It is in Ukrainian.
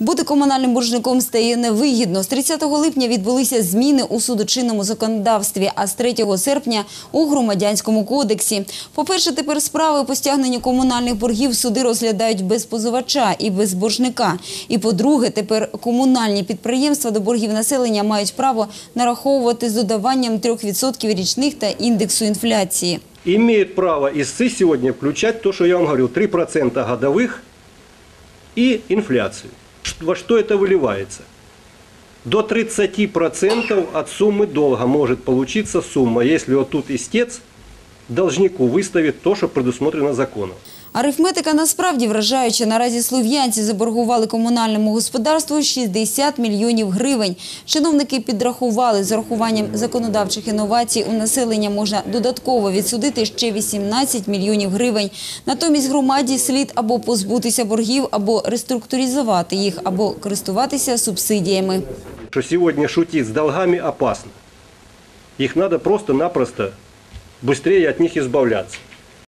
Бути комунальним боржником стає невигідно. З 30 липня відбулися зміни у судочинному законодавстві, а з 3 серпня – у громадянському кодексі. По-перше, тепер справи по стягненню комунальних боргів суди розглядають без позивача і без боржника. І по-друге, тепер комунальні підприємства до боргів населення мають право нараховувати з додаванням 3% річних та індексу інфляції. имеет право истцы сегодня включать то, что я вам говорил, 3% годовых и инфляцию Ш- Во что это выливается? До 30% от суммы долга может получиться сумма, если вот тут истец должнику выставит то, что предусмотрено законом. Арифметика насправді вражаюча. Наразі слов'янці заборгували комунальному господарству 60 мільйонів гривень. Чиновники підрахували, з урахуванням законодавчих інновацій у населення можна додатково відсудити ще 18 мільйонів гривень. Натомість громаді слід або позбутися боргів, або реструктуризувати їх, або користуватися субсидіями. Что сегодня шутить с долгами опасно. Их надо просто-напросто быстрее от них избавляться.